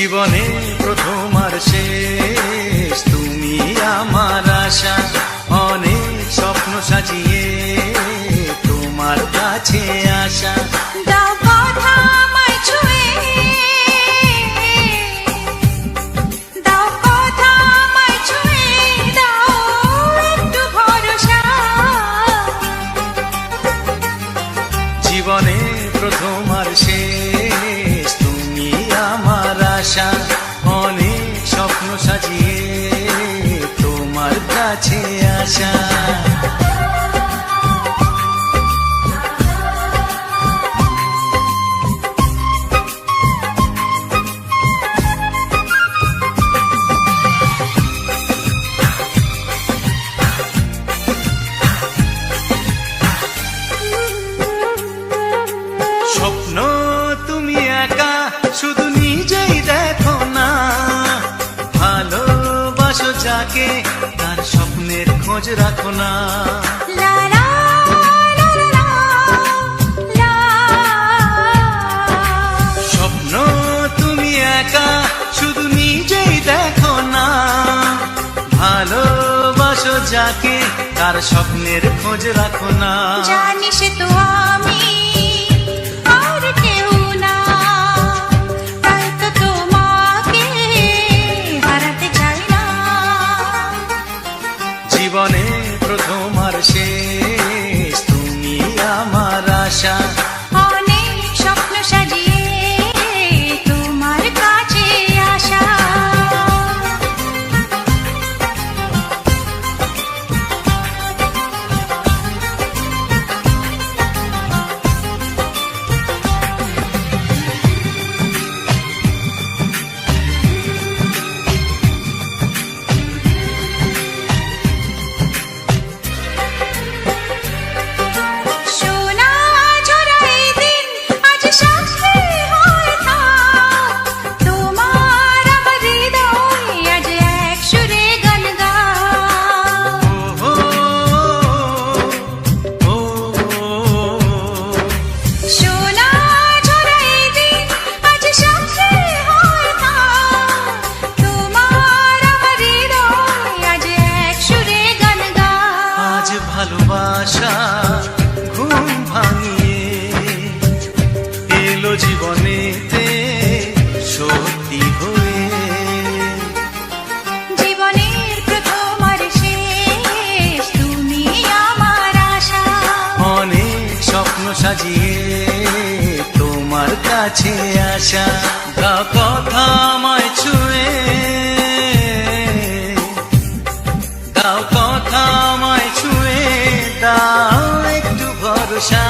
জীবনে প্রথম আর শেষ। তুমি আমার আশা অনেক স্বপ্ন সাজিয়ে তোমার কাছে আশা shine. খোঁজ রাখো না। স্বপ্ন তুমি একা শুধু নিজেই দেখো না। ভালোবাসো যাকে তার স্বপ্নের খোঁজ রাখো না। জানিস তো আমি তোমার সে কাছে আসা গা কথা আমায় ছুঁয়ে। দাও কথা আমায় ছুঁয়ে দাও একটু ভরসা।